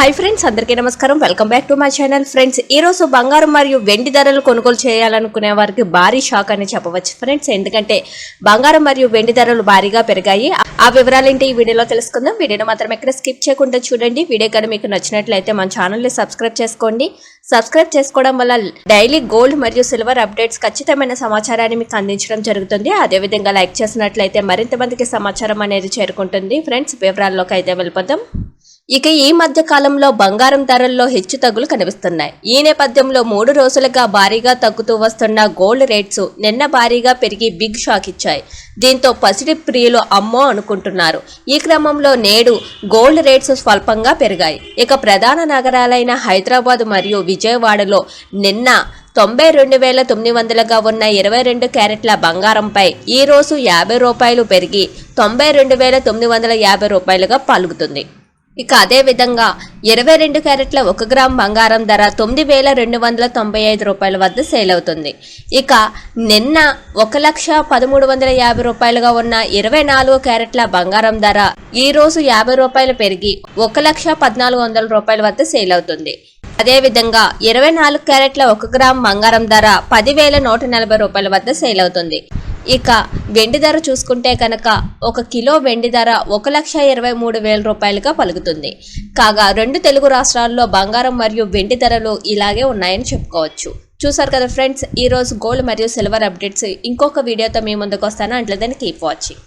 Hi friends అందరికీ నమస్కారం. Welcome back to my channel friends ఈరోజు బంగారం మరియు వెండి ధరలు కొనుగోలు చేయాలనుకునే వారికి భారీ షాక్ అని చెప్పవచ్చు ఫ్రెండ్స్ ఎందుకంటే బంగారం మరియు వెండి ధరలు భారీగా పెరిగాయి. ఆ వివరాలు ఏంటి? ఈ వీడియోలో తెలుసుకుందాం. వీడియోని మాత్రం ఎక్కడ స్కిప్ చేయకుండా చూడండి. వీడియో కానీ మీకు నచ్చినట్లయితే మన ఛానల్ని సబ్స్క్రైబ్ చేసుకోండి. సబ్స్క్రైబ్ చేసుకోవడం వల్ల డైలీ గోల్డ్ మరియు సిల్వర్ అప్డేట్స్ ఖచ్చితమైన సమాచారాన్ని మీకు అందించడం జరుగుతుంది. అదేవిధంగా లైక్ చేసినట్లయితే మరింత మందికి సమాచారం అనేది చేరుకుంటుంది. ఫ్రెండ్స్ వివరాల్లోకి అయితే వెళ్ళిపోతాం ఇక ఈ మధ్య కాలంలో బంగారం ధరల్లో హెచ్చు తగ్గులు కనిపిస్తున్నాయి. ఈ నేపథ్యంలో మూడు రోజులుగా భారీగా తగ్గుతూ వస్తున్న గోల్డ్ రేట్స్ నిన్న భారీగా పెరిగి బిగ్ షాక్ ఇచ్చాయి. దీంతో పసిడి ప్రియులు అమ్మో అనుకుంటున్నారు. ఈ క్రమంలో నేడు గోల్డ్ రేట్స్ స్వల్పంగా పెరిగాయి. ఇక ప్రధాన నగరాలైన హైదరాబాద్ మరియు విజయవాడలో నిన్న తొంభై రెండు వేల తొమ్మిది వందలుగా ఉన్న ఇరవై రెండు క్యారెట్ల బంగారంపై ఈ రోజు యాభై రూపాయలు పెరిగి తొంభై రెండు వేల తొమ్మిది వందల యాభై రూపాయలుగా పలుకుతుంది. ఇక అదే విధంగా ఇరవై రెండు క్యారెట్ల ఒక గ్రామ్ బంగారం ధర తొమ్మిది వేల రెండు వందల తొంభై ఐదు రూపాయల వద్ద సేల్ అవుతుంది. ఇక నిన్న ఒక లక్ష పదమూడు వందల యాభై రూపాయలుగా ఉన్న ఇరవై నాలుగు క్యారెట్ల బంగారం ధర ఈ రోజు యాభై రూపాయలు పెరిగి ఒక లక్ష పద్నాలుగు వందల రూపాయల వద్ద సేల్ అవుతుంది. అదేవిధంగా ఇరవై నాలుగు క్యారెట్ల ఒక గ్రామ్ బంగారం ధర పదివేల నూట నలభై రూపాయల వద్ద సేల్ అవుతుంది. ఇక వెండి ధర చూసుకుంటే కనుక ఒక కిలో వెండి ధర ఒక లక్ష ఇరవై మూడు వేల రూపాయలుగా పలుకుతుంది. కాగా రెండు తెలుగు రాష్ట్రాల్లో బంగారం మరియు వెండి ధరలు ఇలాగే ఉన్నాయని చెప్పుకోవచ్చు. చూసారు కదా ఫ్రెండ్స్ ఈరోజు గోల్డ్ మరియు సిల్వర్ అప్డేట్స్ ఇంకొక వీడియోతో మీ ముందుకు వస్తాను. అంటే కీప్ వాచింగ్